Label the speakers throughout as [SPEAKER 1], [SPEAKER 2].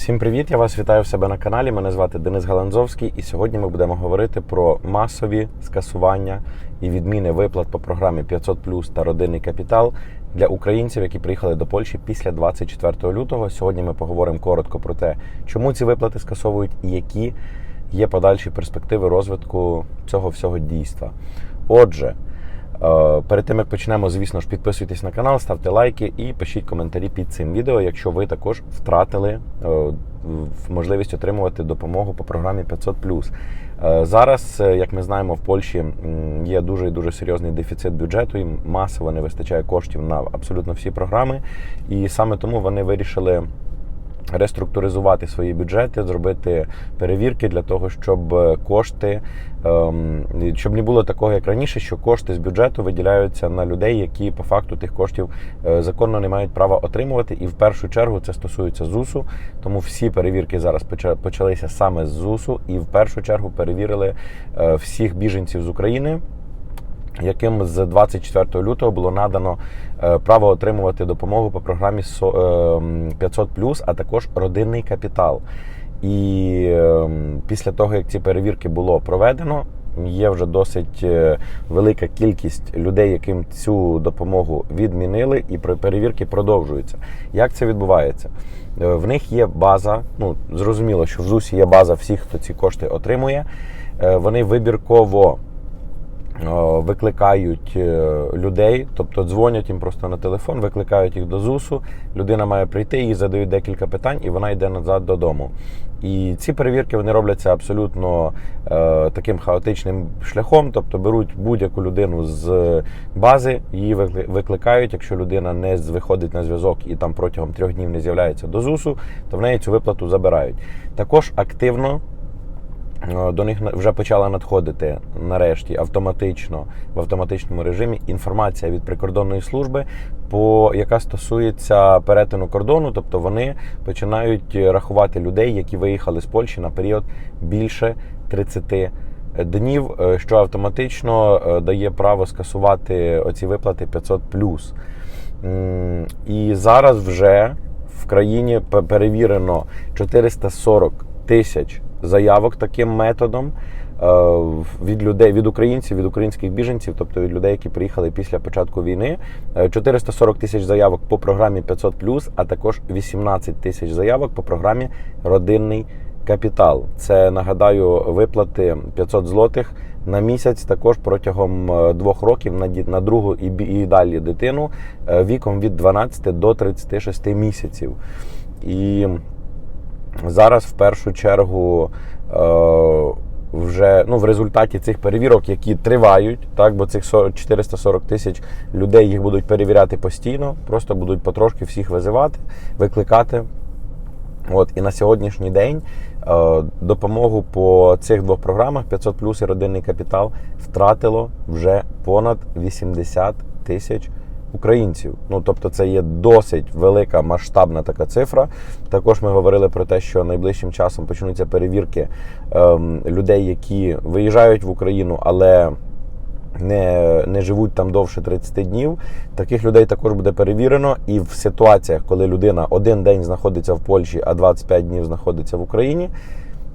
[SPEAKER 1] Всім привіт! Я вас вітаю в себе на каналі. Мене звати Денис Галанзовський, і сьогодні ми будемо говорити про масові скасування і відміни виплат по програмі 500 та родинний капітал для українців, які приїхали до Польщі після 24 лютого. Сьогодні ми поговоримо коротко про те, чому ці виплати скасовують і які є подальші перспективи розвитку цього всього дійства. Отже. Е, Перед тим як почнемо, звісно ж, підписуйтесь на канал, ставте лайки і пишіть коментарі під цим відео, якщо ви також втратили е, можливість отримувати допомогу по програмі 500 Е, Зараз, як ми знаємо, в Польщі є дуже і дуже серйозний дефіцит бюджету, і масово не вистачає коштів на абсолютно всі програми. І саме тому вони вирішили реструктуризувати свої бюджети, зробити перевірки для того, щоб е, кошти, ем, щоб не було такого, як раніше, що кошти з бюджету виділяються на людей, які по факту тих коштів е, законно не мають права отримувати. І в першу чергу це стосується ЗУСу. Тому всі перевірки зараз поча- почалися саме з ЗУСу, і в першу чергу перевірили е, всіх біженців з України яким з 24 лютого було надано е, право отримувати допомогу по програмі е, 500 а також родинний капітал. І е, після того, як ці перевірки було проведено, є вже досить е, велика кількість людей, яким цю допомогу відмінили, і перевірки продовжуються. Як це відбувається? Е, В них є база. Ну зрозуміло, що в ЗУСі є база всіх, хто ці кошти отримує. Е, Вони вибірково Е, викликають е, людей, тобто дзвонять їм просто на телефон, викликають їх до ЗУСу. Людина має прийти, їй задають декілька питань, і вона йде назад додому. І ці перевірки вони робляться абсолютно е, таким хаотичним шляхом, тобто беруть будь-яку людину з бази, її викли- викликають. Якщо людина не виходить на зв'язок і там протягом трьох днів не з'являється до ЗУСу, то в неї цю виплату забирають. Також активно Е, до них вже почала надходити нарешті автоматично в автоматичному режимі інформація від прикордонної служби, по яка стосується перетину кордону, тобто вони починають рахувати людей, які виїхали з Польщі на період більше 30 днів, е, що автоматично е, дає право скасувати оці виплати 500 М, І зараз вже в країні пе- перевірено 440 тисяч заявок таким методом е, від людей, від українців, від українських біженців, тобто від людей, які приїхали після початку війни. Е, 440 тисяч заявок по програмі 500 а також 18 тисяч заявок по програмі Родинний капітал. Це нагадаю виплати 500 злотих на місяць, також протягом е, двох років на ді- на другу і і далі дитину е, віком від 12 до 36 місяців. І зараз в першу чергу. е, Вже ну в результаті цих перевірок, які тривають, так бо цих 40 440 тисяч людей їх будуть перевіряти постійно, просто будуть потрошки всіх визивати, викликати. От і на сьогоднішній день е, допомогу по цих двох програмах 500 плюс і родинний капітал втратило вже понад 80 тисяч українців. Ну тобто, це є досить велика масштабна така цифра. Також ми говорили про те, що найближчим часом почнуться перевірки ем, людей, які виїжджають в Україну, але не, не живуть там довше 30 днів. Таких людей також буде перевірено. І в ситуаціях, коли людина один день знаходиться в Польщі, а 25 днів знаходиться в Україні,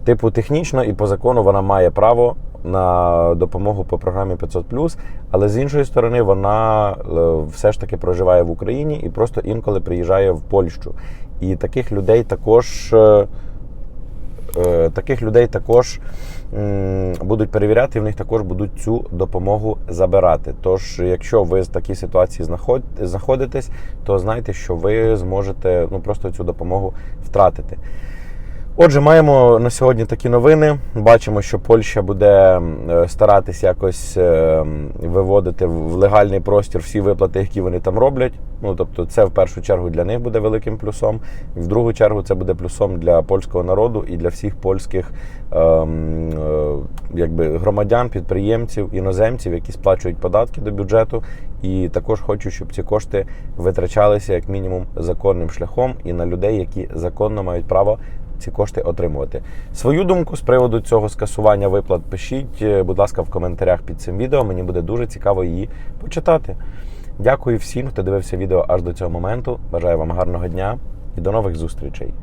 [SPEAKER 1] типу технічно і по закону вона має право на допомогу по програмі 500 але з іншої сторони, вона е, все ж таки проживає в Україні і просто інколи приїжджає в Польщу. І таких людей також. е, е, таких людей також будуть перевіряти, і в них також будуть цю допомогу забирати. Тож, якщо ви з такій ситуації знаходитесь, то знайте, що ви зможете ну, просто цю допомогу втратити. Отже, маємо на сьогодні такі новини. Бачимо, що Польща буде е, старатись якось е, виводити в легальний простір всі виплати, які вони там роблять. Ну тобто, це в першу чергу для них буде великим плюсом. В другу чергу це буде плюсом для польського народу і для всіх польських е, якби громадян, підприємців, іноземців, які сплачують податки до бюджету. І також хочу, щоб ці кошти витрачалися як мінімум законним шляхом і на людей, які законно мають право ці кошти отримувати. Свою думку з приводу цього скасування виплат пишіть, е, будь ласка, в коментарях під цим відео. Мені буде дуже цікаво її почитати. Дякую всім, хто дивився відео аж до цього моменту. Бажаю вам гарного дня і до нових зустрічей.